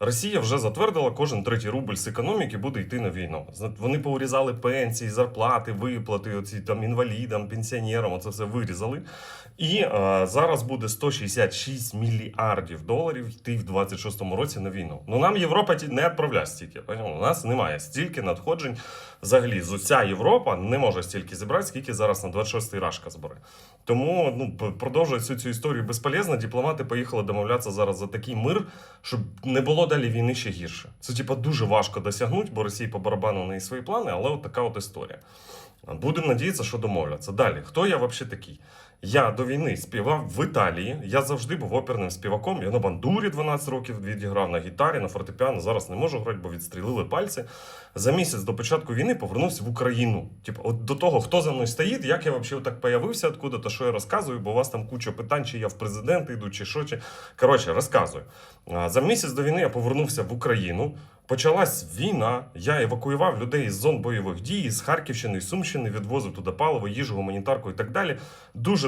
Росія вже затвердила, кожен третій рубль з економіки буде йти на війну. Вони поурізали пенсії, зарплати, виплати, оці там інвалідам, пенсіонерам, оце все вирізали. І е, зараз буде 166 мільярдів доларів йти в 26-му році на війну. Ну нам Європа не відправляє стільки. У нас немає стільки надходжень. Взагалі, з уся Європа не може стільки зібрати, скільки зараз на 26-й рашка збере. Тому ну, п- продовжувати всю цю історію безполезно. Дипломати поїхали домовлятися зараз за такий мир, щоб не було далі війни ще гірше. Це типа дуже важко досягнути, бо Росії по барабану неї свої плани, але от така от історія. Будемо надіятися, що домовляться. Далі, хто я взагалі такий? Я до війни співав в Італії. Я завжди був оперним співаком. Я на бандурі 12 років відіграв на гітарі, на фортепіано. Зараз не можу грати, бо відстрілили пальці. За місяць до початку війни повернувся в Україну. Типу, от до того, хто за мною стоїть, як я взагалі так появився, откуда то що я розказую, бо у вас там куча питань, чи я в президенти йду, чи що. Чи... Коротше, розказую. За місяць до війни я повернувся в Україну. Почалась війна. Я евакуював людей із зон бойових дій, з Харківщини, з Сумщини, відвозив туди паливо, їжу, гуманітарку і так далі. Дуже